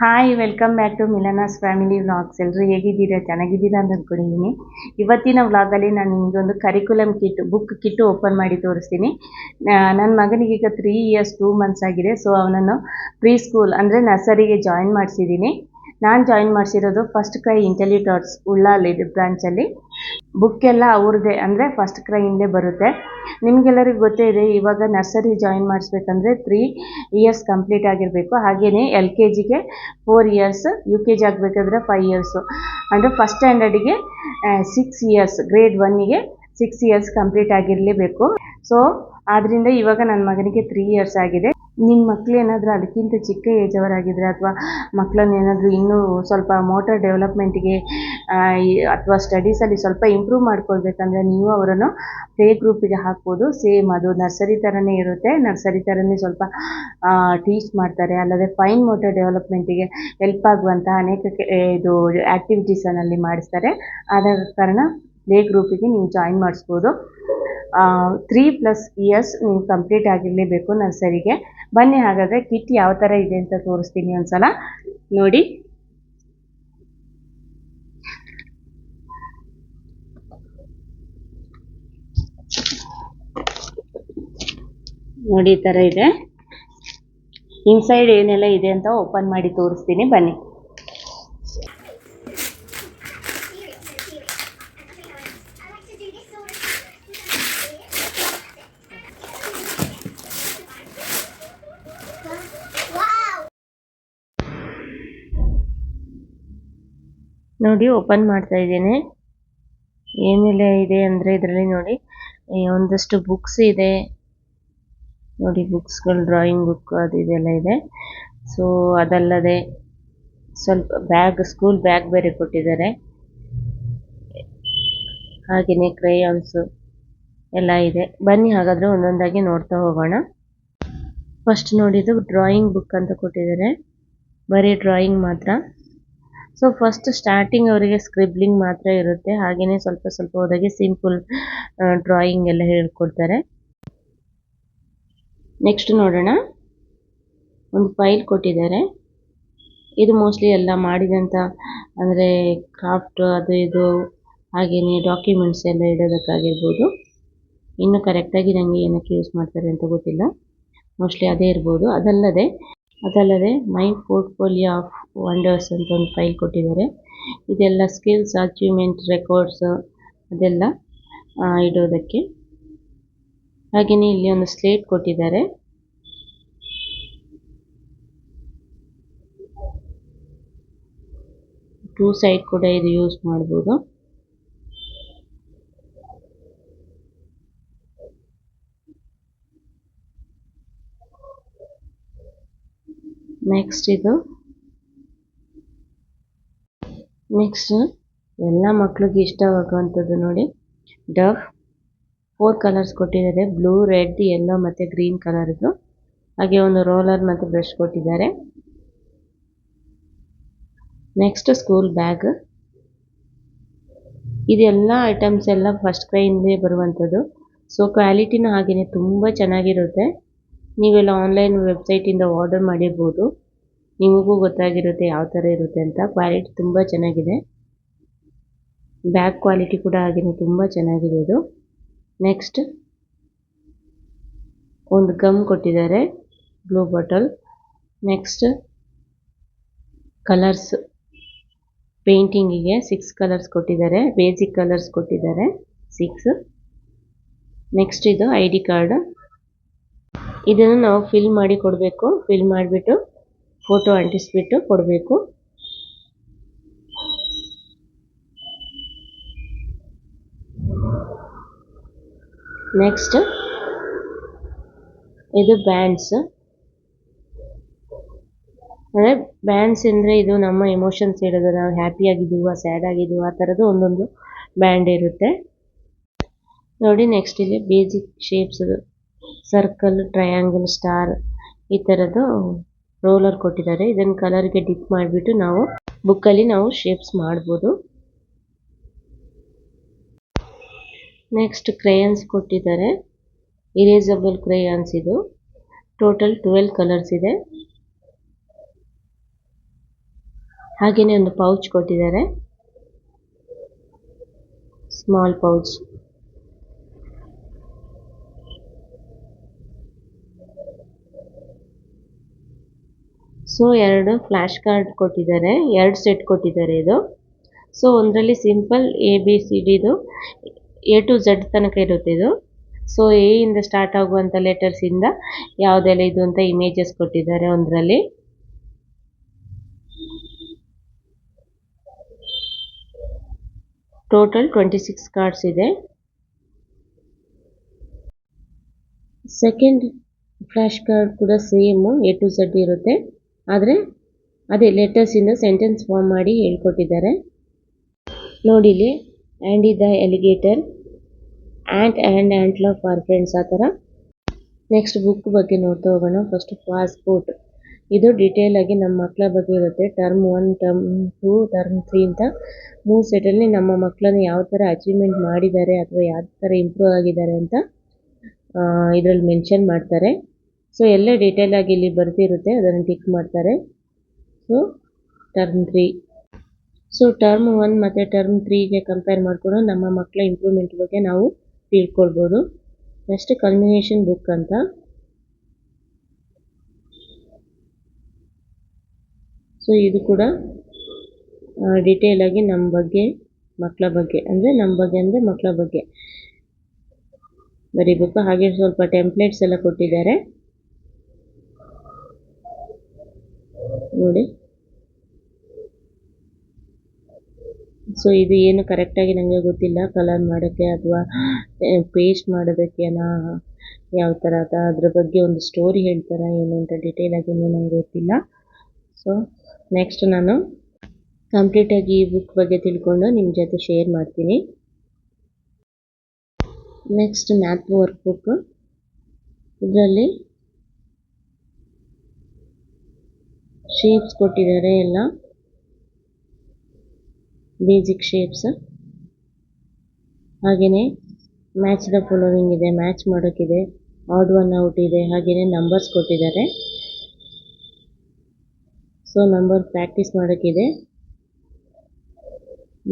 Hi welcome back to Milana's family vlogs ಎಲ್ಲರೂ ಹೇಗಿದ್ದೀರಾ? ಚೆನ್ನಾಗಿದ್ದೀರಾ ಅಂತ ಅಂದ್ಕೊಂಡಿದ್ದೀನಿ ಇವತ್ತಿನ ವ್ಲಾಗಲ್ಲಿ ನಾನು ನಿಮಗೊಂದು curriculum kit book kit open ಮಾಡಿ ತೋರಿಸ್ತೀನಿ. ನನ್ನ ಮಗನಿಗೆ ಈಗ ತ್ರೀ ಇಯರ್ಸ್ ಟೂ ಮಂತ್ಸ್ ಆಗಿದೆ. ಸೊ ಅವನನ್ನು ಪ್ರೀ ಸ್ಕೂಲ್ ಅಂದರೆ ನರ್ಸರಿಗೆ ಜಾಯಿನ್ ಮಾಡಿಸಿದ್ದೀನಿ. ನಾನು ಜಾಯಿನ್ ಮಾಡಿಸಿರೋದು ಫಸ್ಟ್ ಕ್ರೈ ಇಂಟೆಲಿಟ್ ಆರ್ಟ್ಸ್ ಉಳ್ಳಾಲಿ ಬ್ರಾಂಚಲ್ಲಿ ಬುಕ್ ಎಲ್ಲ ಅವ್ರದ್ದೇ ಅಂದರೆ ಫಸ್ಟ್ ಕ್ರೈಯಿಂದೇ ಬರುತ್ತೆ. ನಿಮಗೆಲ್ಲರಿಗೂ ಗೊತ್ತೇ ಇದೆ, ಇವಾಗ ನರ್ಸರಿ ಜಾಯಿನ್ ಮಾಡಿಸ್ಬೇಕಂದ್ರೆ ತ್ರೀ ಇಯರ್ಸ್ ಕಂಪ್ಲೀಟ್ ಆಗಿರಬೇಕು. ಹಾಗೆಯೇ ಎಲ್ ಕೆ ಜಿಗೆ four years U K G ಆಗಬೇಕಾದ್ರೆ ಫೈವ್ ಇಯರ್ಸು ಅಂದರೆ ಫಸ್ಟ್ ಸ್ಟ್ಯಾಂಡರ್ಡಿಗೆ ಸಿಕ್ಸ್ ಇಯರ್ಸ್ ಗ್ರೇಡ್ ಒನ್ನಿಗೆ ಸಿಕ್ಸ್ ಇಯರ್ಸ್ ಕಂಪ್ಲೀಟ್ ಆಗಿರಲೇಬೇಕು. ಸೊ ಆದ್ದರಿಂದ ಇವಾಗ ನನ್ನ ಮಗನಿಗೆ ತ್ರೀ ಇಯರ್ಸ್ ಆಗಿದೆ. ನಿಮ್ಮ ಮಕ್ಳು ಏನಾದರೂ ಅದಕ್ಕಿಂತ ಚಿಕ್ಕ ಏಜ್ ಅವರಾಗಿದ್ದರೆ ಅಥವಾ ಮಕ್ಕಳನ್ನ ಏನಾದರೂ ಇನ್ನೂ ಸ್ವಲ್ಪ ಮೋಟರ್ ಡೆವಲಪ್ಮೆಂಟಿಗೆ ಅಥವಾ ಸ್ಟಡೀಸಲ್ಲಿ ಸ್ವಲ್ಪ ಇಂಪ್ರೂವ್ ಮಾಡ್ಕೊಳ್ಬೇಕಂದ್ರೆ ನೀವು ಅವರನ್ನು ಪ್ಲೇ ಗ್ರೂಪಿಗೆ ಹಾಕ್ಬೋದು. ಸೇಮ್ ಅದು, ನರ್ಸರಿ ಥರನೇ ಇರುತ್ತೆ. ನರ್ಸರಿ ಥರನೇ ಸ್ವಲ್ಪ ಟೀಚ್ ಮಾಡ್ತಾರೆ. ಅಲ್ಲದೆ ಫೈನ್ ಮೋಟರ್ ಡೆವಲಪ್ಮೆಂಟಿಗೆ ಹೆಲ್ಪ್ ಆಗುವಂತಹ ಅನೇಕ ಇದು ಆ್ಯಕ್ಟಿವಿಟೀಸನ್ನಲ್ಲಿ ಮಾಡಿಸ್ತಾರೆ. ಆದ ಕಾರಣ ಪ್ಲೇ ಗ್ರೂಪಿಗೆ ನೀವು ಜಾಯಿನ್ ಮಾಡಿಸ್ಬೋದು. ತ್ರೀ ಪ್ಲಸ್ ಇಯರ್ಸ್ ನೀವು ಕಂಪ್ಲೀಟ್ ಆಗಿರಲೇಬೇಕು ನರ್ಸರಿಗೆ. ಬನ್ನಿ ಹಾಗಾದರೆ ಕಿಟ್ ಯಾವ ಥರ ಇದೆ ಅಂತ ತೋರಿಸ್ತೀನಿ ಒಂದ್ಸಲ. ನೋಡಿ. ನೋಡಿ ಈ ಥರ ಇದೆ. ಇನ್ಸೈಡ್ ಏನೆಲ್ಲ ಇದೆ ಅಂತ ಓಪನ್ ಮಾಡಿ ತೋರಿಸ್ತೀನಿ. ಬನ್ನಿ. ನೋಡಿ ಓಪನ್ ಮಾಡ್ತಾ ಇದ್ದೇನೆ. ಏನೆಲ್ಲ ಇದೆ ಅಂದರೆ ಇದರಲ್ಲಿ ನೋಡಿ ಒಂದಷ್ಟು ಬುಕ್ಸ್ ಇದೆ. ನೋಡಿ ಬುಕ್ಸ್ಗಳು ಡ್ರಾಯಿಂಗ್ ಬುಕ್ ಅದು ಇದೆಲ್ಲ ಇದೆ. ಸೊ ಅದಲ್ಲದೆ ಸ್ವಲ್ಪ ಬ್ಯಾಗ್ ಸ್ಕೂಲ್ ಬ್ಯಾಗ್ ಬೇರೆ ಕೊಟ್ಟಿದ್ದಾರೆ. ಹಾಗೆಯೇ ಕ್ರೇಯಾನ್ಸು ಎಲ್ಲ ಇದೆ. ಬನ್ನಿ ಹಾಗಾದರೆ ಒಂದೊಂದಾಗಿ ನೋಡ್ತಾ ಹೋಗೋಣ. ಫಸ್ಟ್ ನೋಡಿದ್ದು ಡ್ರಾಯಿಂಗ್ ಬುಕ್ ಅಂತ ಕೊಟ್ಟಿದ್ದಾರೆ. ಬರೀ ಡ್ರಾಯಿಂಗ್ ಮಾತ್ರ. ಸೊ ಫಸ್ಟ್ ಸ್ಟಾರ್ಟಿಂಗ್ ಅವರಿಗೆ ಸ್ಕ್ರಿಬ್ಲಿಂಗ್ ಮಾತ್ರ ಇರುತ್ತೆ. ಹಾಗೆಯೇ ಸ್ವಲ್ಪ ಸ್ವಲ್ಪ ಹೋದಾಗೆ ಸಿಂಪಲ್ ಡ್ರಾಯಿಂಗ್ ಎಲ್ಲ ಹೇಳ್ಕೊಡ್ತಾರೆ. ನೆಕ್ಸ್ಟ್ ನೋಡೋಣ. ಒಂದು ಫೈಲ್ ಕೊಟ್ಟಿದ್ದಾರೆ. ಇದು ಮೋಸ್ಟ್ಲಿ ಎಲ್ಲ ಮಾಡಿದಂಥ ಅಂದರೆ ಕ್ರಾಫ್ಟ್ ಅದು ಇದು ಹಾಗೆಯೇ ಡಾಕ್ಯುಮೆಂಟ್ಸ್ ಎಲ್ಲ ಇಡೋದಕ್ಕಾಗಿರ್ಬೋದು. ಇನ್ನು ಕರೆಕ್ಟಾಗಿ ನನಗೆ ಏನಕ್ಕೆ ಯೂಸ್ ಮಾಡ್ತಾರೆ ಅಂತ ಗೊತ್ತಿಲ್ಲ. ಮೋಸ್ಟ್ಲಿ ಅದೇ ಇರ್ಬೋದು. ಅದಲ್ಲದೆ ಅದಲ್ಲದೆ ಮೈ ಪೋರ್ಟ್ಫೋಲಿಯೋ ಆಫ್ ವಂಡರ್ಸ್ ಅಂತ ಒಂದು ಫೈಲ್ ಕೊಟ್ಟಿದ್ದಾರೆ. ಇದೆಲ್ಲ ಸ್ಕಿಲ್ಸ್, ಅಚೀವ್ಮೆಂಟ್, ರೆಕಾರ್ಡ್ಸ್ ಅದೆಲ್ಲ ಇಡೋದಕ್ಕೆ. ಹಾಗೆಯೇ ಇಲ್ಲಿ ಒಂದು ಸ್ಲೇಟ್ ಕೊಟ್ಟಿದ್ದಾರೆ. ಟೂ ಸೈಡ್ ಕೂಡ ಇದು ಯೂಸ್ ಮಾಡ್ಬೋದು. ನೆಕ್ಸ್ಟ್ ಇದು. ನೆಕ್ಸ್ಟ್ ಎಲ್ಲ ಮಕ್ಳಿಗೆ ಇಷ್ಟವಾಗುವಂಥದ್ದು ನೋಡಿ. ಡಫ್ ಫೋರ್ ಕಲರ್ಸ್ ಕೊಟ್ಟಿದ್ದಾರೆ. ಬ್ಲೂ ರೆಡ್ ಯೆಲ್ಲೋ ಮತ್ತು ಗ್ರೀನ್ ಕಲರ್ದು ಹಾಗೆ ಒಂದು ರೋಲರ್ ಮತ್ತು ಬ್ರಷ್ ಕೊಟ್ಟಿದ್ದಾರೆ. ನೆಕ್ಸ್ಟ್ ಸ್ಕೂಲ್ ಬ್ಯಾಗ್ ಇದೆಲ್ಲ ಐಟಮ್ಸ್ ಎಲ್ಲ ಫಸ್ಟ್ ಕ್ರೈಯಿಂದಲೇ ಬರುವಂಥದ್ದು. ಸೊ ಕ್ವಾಲಿಟಿನೂ ಹಾಗೆಯೇ ತುಂಬ ಚೆನ್ನಾಗಿರುತ್ತೆ. ನೀವೆಲ್ಲ ಆನ್ಲೈನ್ ವೆಬ್ಸೈಟಿಂದ ಆರ್ಡರ್ ಮಾಡಿರ್ಬೋದು. ನಿಮಗೂ ಗೊತ್ತಾಗಿರುತ್ತೆ ಯಾವ ಥರ ಇರುತ್ತೆ ಅಂತ. ಕ್ವಾಲಿಟಿ ತುಂಬ ಚೆನ್ನಾಗಿದೆ. ಬ್ಯಾಕ್ ಕ್ವಾಲಿಟಿ ಕೂಡ ಹಾಗೆಯೇ ತುಂಬ ಚೆನ್ನಾಗಿದೆ ಇದು. ನೆಕ್ಸ್ಟ್ ಒಂದು ಗಮ್ ಕೊಟ್ಟಿದ್ದಾರೆ. ಬ್ಲೂ ಬಾಟಲ್ ನೆಕ್ಸ್ಟ್ ಕಲರ್ಸ್ ಪೇಂಟಿಂಗಿಗೆ ಸಿಕ್ಸ್ ಕಲರ್ಸ್ ಕೊಟ್ಟಿದ್ದಾರೆ. ಬೇಸಿಕ್ ಕಲರ್ಸ್ ಕೊಟ್ಟಿದ್ದಾರೆ. ಸಿಕ್ಸ್ ನೆಕ್ಸ್ಟ್ ಇದು ಐ ಡಿ ಕಾರ್ಡ್ ಇದನ್ನು ನಾವು ಫಿಲ್ ಮಾಡಿ ಕೊಡಬೇಕು. ಫಿಲ್ ಮಾಡಿಬಿಟ್ಟು ಫೋಟೋ ಅಂಟಿಸಿಬಿಟ್ಟು ಕೊಡಬೇಕು. ನೆಕ್ಸ್ಟ್ ಇದು ಬ್ಯಾಂಡ್ಸ್. ಅಂದರೆ ಬ್ಯಾಂಡ್ಸ್ ಅಂದರೆ ಇದು ನಮ್ಮ ಎಮೋಷನ್ಸ್ ಹೇಳೋದು, ನಾವು ಹ್ಯಾಪಿ ಆಗಿದ್ದೀವ, ಸ್ಯಾಡ್ ಆಗಿದ್ದೀವ, ಆ ಥರದ್ದು ಒಂದೊಂದು ಬ್ಯಾಂಡ್ ಇರುತ್ತೆ. ನೋಡಿ ನೆಕ್ಸ್ಟ್ ಇಲ್ಲಿ basic shapes circle, triangle, star ಈ ಥರದ್ದು ರೋಲರ್ ಕೊಟ್ಟಿದ್ದಾರೆ. ಕಲರ್ಗೆ ಡಿಪ್ ಮಾಡಿಬಿಟ್ಟು ನಾವು ಬುಕ್ಕಲ್ಲಿ ನಾವು ಶೇಪ್ಸ್ ಮಾಡಬಹುದು ನೆಕ್ಸ್ಟ್ ಕ್ರೇಯನ್ಸ್ ಕೊಟ್ಟಿದ್ದಾರೆ. ಇರೇಸಬಲ್ ಕ್ರೇಯಾನ್ಸ್ ಇದು. ಟೋಟಲ್ ಟ್ವೆಲ್ ಕಲರ್ಸ್ ಇದೆ. ಹಾಗೆಯೇ ಒಂದು ಪೌಚ್ ಕೊಟ್ಟಿದ್ದಾರೆ. ಸ್ಮಾಲ್ ಪೌಚ್ ಸೊ, ಎರಡು ಫ್ಲ್ಯಾಶ್ ಕಾರ್ಡ್ ಕೊಟ್ಟಿದ್ದಾರೆ. ಎರಡು ಸೆಟ್ ಕೊಟ್ಟಿದ್ದಾರೆ ಇದು. ಸೊ, ಒಂದರಲ್ಲಿ ಸಿಂಪಲ್ ಎ, ಬಿ, ಸಿ ಡಿದು ಎ ಟು ಝಡ್ ತನಕ ಇರುತ್ತೆ ಇದು. ಸೊ, ಎ ಇಂದ ಸ್ಟಾರ್ಟ್ ಆಗುವಂಥ ಲೆಟರ್ಸಿಂದ ಯಾವುದೆಲ್ಲ ಇದು ಅಂತ ಇಮೇಜಸ್ ಕೊಟ್ಟಿದ್ದಾರೆ ಒಂದರಲ್ಲಿ. ಟೋಟಲ್ ಟ್ವೆಂಟಿ ಸಿಕ್ಸ್ ಕಾರ್ಡ್ಸ್ ಇದೆ. ಸೆಕೆಂಡ್ ಫ್ಲ್ಯಾಶ್ ಕಾರ್ಡ್ ಕೂಡ ಸೇಮು, ಎ ಟು ಝಡ್ ಇರುತ್ತೆ. ಆದರೆ ಅದೇ ಲೆಟರ್ಸಿಂದ ಸೆಂಟೆನ್ಸ್ ಫಾರ್ಮ್ ಮಾಡಿ ಹೇಳ್ಕೊಟ್ಟಿದ್ದಾರೆ. ನೋಡಿಲಿ and the alligator ant and ಆ್ಯಂಟ್ಲ for friends ಆ ಥರ. ನೆಕ್ಸ್ಟ್ ಬುಕ್ ಬಗ್ಗೆ ನೋಡ್ತಾ ಹೋಗೋಣ. ಫಸ್ಟ್ ಪಾಸ್ಪೋರ್ಟ್ ಇದು ಡೀಟೇಲ್ ಆಗಿ ನಮ್ಮ ಮಕ್ಕಳ ಬಗ್ಗೆ ಇರುತ್ತೆ. Term one term two term three ಅಂತ. ಮೂರು ಸೆಟಲ್ಲಿ ನಮ್ಮ ಮಕ್ಕಳನ್ನ ಯಾವ ಥರ ಅಚೀವ್ಮೆಂಟ್ ಮಾಡಿದ್ದಾರೆ ಅಥವಾ ಯಾವ ಥರ ಇಂಪ್ರೂವ್ ಆಗಿದ್ದಾರೆ ಅಂತ ಇದರಲ್ಲಿ ಮೆನ್ಷನ್ ಮಾಡ್ತಾರೆ. ಸೊ ಎಲ್ಲ ಡೀಟೇಲ್ ಆಗಿ ಇಲ್ಲಿ ಬರ್ತಿರುತ್ತೆ ಅದನ್ನು ಟಿಕ್ ಮಾಡ್ತಾರೆ. So term three so term one ಮತ್ತು ಟರ್ಮ್ ತ್ರೀಗೆ ಕಂಪೇರ್ ಮಾಡಿಕೊಂಡು ನಮ್ಮ ಮಕ್ಕಳ ಇಂಪ್ರೂವ್ಮೆಂಟ್ ಬಗ್ಗೆ ನಾವು ತಿಳ್ಕೊಳ್ಬೋದು. ನೆಕ್ಸ್ಟ್ ಕಲ್ಮಿನೇಷನ್ ಬುಕ್ ಅಂತ. ಸೊ ಇದು ಕೂಡ ಡೀಟೇಲಾಗಿ ನಮ್ಮ ಬಗ್ಗೆ ಮಕ್ಕಳ ಬಗ್ಗೆ, ಅಂದರೆ ನಮ್ಮ ಬಗ್ಗೆ ಅಂದರೆ ಮಕ್ಕಳ ಬಗ್ಗೆ. ಬರೀಬೇಕು ಹಾಗೆ ಸ್ವಲ್ಪ ಟೆಂಪ್ಲೇಟ್ಸ್ ಎಲ್ಲ ಕೊಟ್ಟಿದ್ದಾರೆ. ನೋಡಿ. ಸೊ ಇದು ಏನು ಕರೆಕ್ಟಾಗಿ ನನಗೆ ಗೊತ್ತಿಲ್ಲ. ಕಲರ್ ಮಾಡೋಕ್ಕೆ ಅಥವಾ ಪೇಸ್ಟ್ ಮಾಡೋದಕ್ಕೇನಾ ಯಾವ ಥರ ಅದ ಅದ್ರ ಬಗ್ಗೆ ಒಂದು ಸ್ಟೋರಿ ಹೇಳ್ತಾರೆ ಏನು ಅಂತ ಡಿಟೇಲ್ ಆಗಿ ನನಗೆ ನಂಗೆ ಗೊತ್ತಿಲ್ಲ. ಸೊ ನೆಕ್ಸ್ಟ್ ನಾನು ಕಂಪ್ಲೀಟಾಗಿ ಈ ಬುಕ್ ಬಗ್ಗೆ ತಿಳ್ಕೊಂಡು ನಿಮ್ಮ ಜೊತೆ ಶೇರ್ ಮಾಡ್ತೀನಿ. ನೆಕ್ಸ್ಟ್ ಮ್ಯಾಥ್ ವರ್ಕ್ ಬುಕ್ ಇದರಲ್ಲಿ ಶೇಪ್ಸ್ ಕೊಟ್ಟಿದ್ದಾರೆ ಎಲ್ಲ. ಬೇಸಿಕ್ ಶೇಪ್ಸ್ ಹಾಗೆಯೇ ಮ್ಯಾಚ್ ದ ಫಾಲೋವಿಂಗ್ ಇದೆ ಮ್ಯಾಚ್ ಮಾಡೋಕ್ಕಿದೆ ಆಡ್ ಒನ್ ಔಟ್ ಇದೆ ಹಾಗೆಯೇ ನಂಬರ್ಸ್ ಕೊಟ್ಟಿದ್ದಾರೆ. ಸೊ ನಂಬರ್ ಪ್ರಾಕ್ಟೀಸ್ ಮಾಡೋಕ್ಕಿದೆ.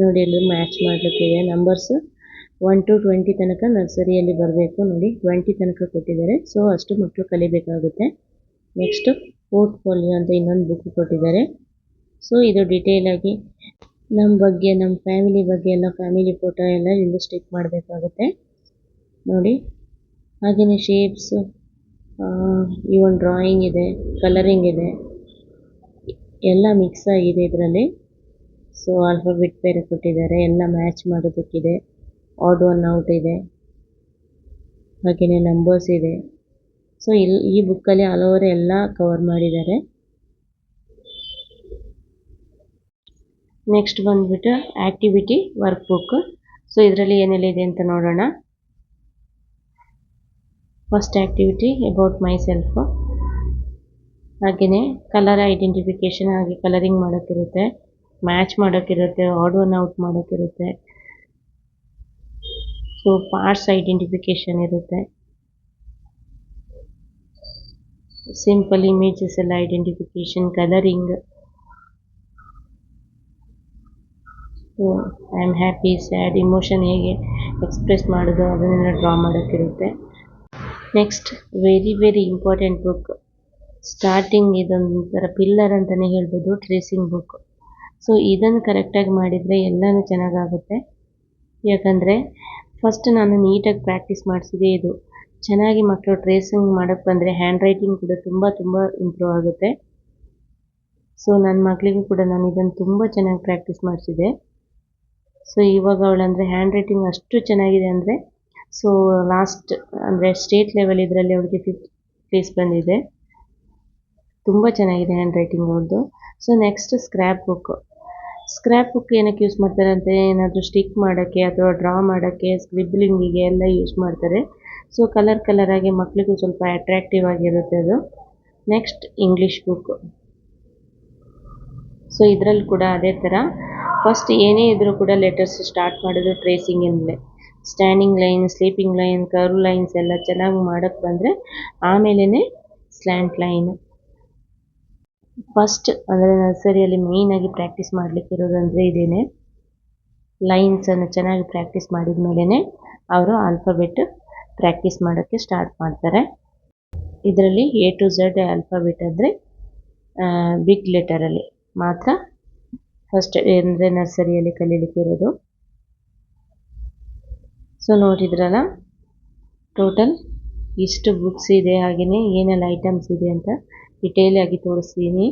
ನೋಡಿ ಅಲ್ಲಿ ಮ್ಯಾಚ್ ಮಾಡಲಿಕ್ಕಿದೆ. ನಂಬರ್ಸ್ ಒನ್ ಟು ಟ್ವೆಂಟಿ ತನಕ ನರ್ಸರಿಯಲ್ಲಿ ಬರಬೇಕು. ನೋಡಿ ಟ್ವೆಂಟಿ ತನಕ ಕೊಟ್ಟಿದ್ದಾರೆ. ಸೊ ಅಷ್ಟು ಮಕ್ಕಳು ಕಲಿಬೇಕಾಗುತ್ತೆ. ನೆಕ್ಸ್ಟ್ ಪೋರ್ಟ್ಫೋಲಿಯೋ ಅಂತ ಇನ್ನೊಂದು ಬುಕ್ ಕೊಟ್ಟಿದ್ದಾರೆ. ಸೊ ಇದು ಡೀಟೇಲ್ ಆಗಿ ನಮ್ಮ ಬಗ್ಗೆ ನಮ್ಮ ಫ್ಯಾಮಿಲಿ ಬಗ್ಗೆ ಎಲ್ಲ ಫ್ಯಾಮಿಲಿ ಫೋಟೋ ಎಲ್ಲ ಇಲ್ಲಿ ಸ್ಟಿಕ್ ಮಾಡಬೇಕಾಗುತ್ತೆ. ನೋಡಿ ಹಾಗೆಯೇ ಶೇಪ್ಸ್ ಈ ಒಂದು ಡ್ರಾಯಿಂಗ್ ಇದೆ ಕಲರಿಂಗ್ ಇದೆ, ಎಲ್ಲ ಮಿಕ್ಸ್ ಆಗಿದೆ ಇದರಲ್ಲಿ. ಸೊ ಆಲ್ಫಾಬೆಟ್ ಬೇರೆ ಕೊಟ್ಟಿದ್ದಾರೆ, ಎಲ್ಲ ಮ್ಯಾಚ್ ಮಾಡೋದಕ್ಕಿದೆ. ಆಡ್ ಒನ್ ಔಟ್ ಇದೆ. ಹಾಗೆಯೇ ನಂಬರ್ಸ್ ಇದೆ. ಸೊ ಇಲ್ಲಿ ಈ ಬುಕ್ಕಲ್ಲಿ ಆಲ್ ಓವರ್ ಎಲ್ಲ ಕವರ್ ಮಾಡಿದ್ದಾರೆ. ನೆಕ್ಸ್ಟ್ ಬಂದ್ಬಿಟ್ಟು ಆ್ಯಕ್ಟಿವಿಟಿ ವರ್ಕ್ ಬುಕ್ ಸೊ ಇದರಲ್ಲಿ ಏನೆಲ್ಲ ಇದೆ ಅಂತ ನೋಡೋಣ. First activity about myself ಹಾಗೆಯೇ ಕಲರ್ ಐಡೆಂಟಿಫಿಕೇಷನ್ ಹಾಗೆ ಕಲರಿಂಗ್ ಮಾಡೋಕ್ಕಿರುತ್ತೆ ಮ್ಯಾಚ್ ಮಾಡೋಕ್ಕಿರುತ್ತೆ ಆಡ್ ಒನ್ ಔಟ್ ಮಾಡೋಕ್ಕಿರುತ್ತೆ ಸೊ ಪಾರ್ಟ್ಸ್ ಐಡೆಂಟಿಫಿಕೇಷನ್ ಇರುತ್ತೆ. ಸಿಂಪಲ್ ಇಮೇಜಸ್ ಎಲ್ಲ identification colouring so I am happy sad emotion ಹೇಗೆ ಎಕ್ಸ್ಪ್ರೆಸ್ ಮಾಡೋದು ಅದನ್ನೆಲ್ಲ draw ಮಾಡೋಕ್ಕಿರುತ್ತೆ. Next very very important book starting ಇದೊಂಥರ ಪಿಲ್ಲರ್ ಅಂತಲೇ ಹೇಳ್ಬೋದು ಟ್ರೇಸಿಂಗ್ ಬುಕ್ ಸೊ ಇದನ್ನು ಕರೆಕ್ಟಾಗಿ ಮಾಡಿದರೆ ಎಲ್ಲನೂ ಚೆನ್ನಾಗಾಗುತ್ತೆ. ಯಾಕಂದರೆ ಫಸ್ಟ್ ನಾನು ನೀಟಾಗಿ ಪ್ರಾಕ್ಟೀಸ್ ಮಾಡಿಸಿದೆ ಇದು. ಚೆನ್ನಾಗಿ ಮಕ್ಕಳು ಟ್ರೇಸಿಂಗ್ ಮಾಡಕ್ಕೆ ಬಂದರೆ ಹ್ಯಾಂಡ್ ರೈಟಿಂಗ್ ಕೂಡ ತುಂಬ ತುಂಬ ಇಂಪ್ರೂವ್ ಆಗುತ್ತೆ. ಸೊ ನನ್ನ ಮಗಳಿಗೂ ಕೂಡ ನಾನು ಇದನ್ನು ತುಂಬ ಚೆನ್ನಾಗಿ ಪ್ರಾಕ್ಟೀಸ್ ಮಾಡಿಸಿದೆ ಸೊ ಇವಾಗ ಅವಳಂದರೆ ಹ್ಯಾಂಡ್ ರೈಟಿಂಗ್ ಅಷ್ಟು ಚೆನ್ನಾಗಿದೆ ಅಂದರೆ ಸೊ ಲಾಸ್ಟ್ ಅಂದರೆ ಸ್ಟೇಟ್ ಲೆವೆಲ್ ಇದರಲ್ಲಿ ಅವಳಿಗೆ ಫಿಫ್ತ್ ಪ್ಲೇಸ್ ಬಂದಿದೆ. ತುಂಬ ಚೆನ್ನಾಗಿದೆ ಹ್ಯಾಂಡ್ ರೈಟಿಂಗ್ ಅವ್ರದ್ದು so next scrap book scrap book ಏನಕ್ಕೆ ಯೂಸ್ ಮಾಡ್ತಾರೆ ಅಂತ ಏನಾದರೂ ಸ್ಟಿಕ್ ಮಾಡೋಕ್ಕೆ ಅಥವಾ ಡ್ರಾ ಮಾಡೋಕ್ಕೆ ಸ್ಕ್ರಿಬ್ಲಿಂಗಿಗೆ ಎಲ್ಲ ಯೂಸ್ ಮಾಡ್ತಾರೆ. ಸೊ ಕಲರ್ ಕಲರಾಗಿ ಮಕ್ಕಳಿಗೂ ಸ್ವಲ್ಪ ಅಟ್ರಾಕ್ಟಿವ್ ಆಗಿರುತ್ತೆ ಅದು. ನೆಕ್ಸ್ಟ್ ಇಂಗ್ಲೀಷ್ ಬುಕ್ ಸೊ ಇದರಲ್ಲಿ ಕೂಡ ಅದೇ ಥರ. ಫಸ್ಟ್ ಏನೇ ಇದ್ರೂ ಕೂಡ ಲೆಟರ್ಸ್ ಸ್ಟಾರ್ಟ್ ಮಾಡೋದು ಟ್ರೇಸಿಂಗಿಂದಲೇ standing line sleeping line curve lines ಎಲ್ಲ ಚೆನ್ನಾಗಿ ಮಾಡೋಕ್ಕೆ ಬಂದರೆ ಆಮೇಲೇ ಸ್ಲ್ಯಾಂಟ್ ಲೈನ್ ಫಸ್ಟ್ ಅಂದರೆ ನರ್ಸರಿಯಲ್ಲಿ ಮೇಯ್ನಾಗಿ ಪ್ರಾಕ್ಟೀಸ್ ಮಾಡಲಿಕ್ಕಿರೋದಂದರೆ ಇದೇನೆ. ಲೈನ್ಸನ್ನು ಚೆನ್ನಾಗಿ ಪ್ರಾಕ್ಟೀಸ್ ಮಾಡಿದ ಮೇಲೇ ಅವರು ಆಲ್ಫಾಬೆಟ್ ಪ್ರಾಕ್ಟೀಸ್ ಮಾಡೋಕ್ಕೆ ಸ್ಟಾರ್ಟ್ ಮಾಡ್ತಾರೆ. ಇದರಲ್ಲಿ ಎ ಟು ಝಡ್ ಆಲ್ಫಾಬೆಟ್ ಅಂದರೆ ಬಿಗ್ ಲೆಟರಲ್ಲಿ ಮಾತ್ರ ಫಸ್ಟ್ ಅಂದರೆ ನರ್ಸರಿಯಲ್ಲಿ ಕಲೀಲಿಕ್ಕಿರೋದು ಸೊ ನೋಡಿದ್ರಲ್ಲ ಟೋಟಲ್ ಇಷ್ಟು ಬುಕ್ಸ್ ಇದೆ ಹಾಗೆಯೇ ಏನೆಲ್ಲ ಐಟಮ್ಸ್ ಇದೆ ಅಂತ ಡಿಟೇಲ್ ಆಗಿ ತೋರಿಸ್ತೀನಿ.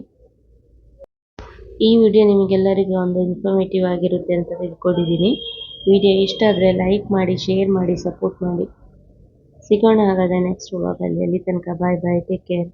ಈ ವಿಡಿಯೋ ನಿಮಗೆಲ್ಲರಿಗೂ ಒಂದು ಇನ್ಫಾರ್ಮೇಟಿವ್ ಆಗಿರುತ್ತೆ ಅಂತ ತಿಳ್ಕೊಂಡಿದ್ದೀನಿ. ವಿಡಿಯೋ ಇಷ್ಟ ಆದರೆ ಲೈಕ್ ಮಾಡಿ ಶೇರ್ ಮಾಡಿ ಸಪೋರ್ಟ್ ಮಾಡಿ. ಸಿಗೋಣ ಹಾಗಾದರೆ ನೆಕ್ಸ್ಟ್ ವ್ಲಾಗಲ್ಲಿ ಅಲ್ಲಿ ತನಕ ಬಾಯ್ ಬಾಯ್ ಟೇಕ್ ಕೇರ್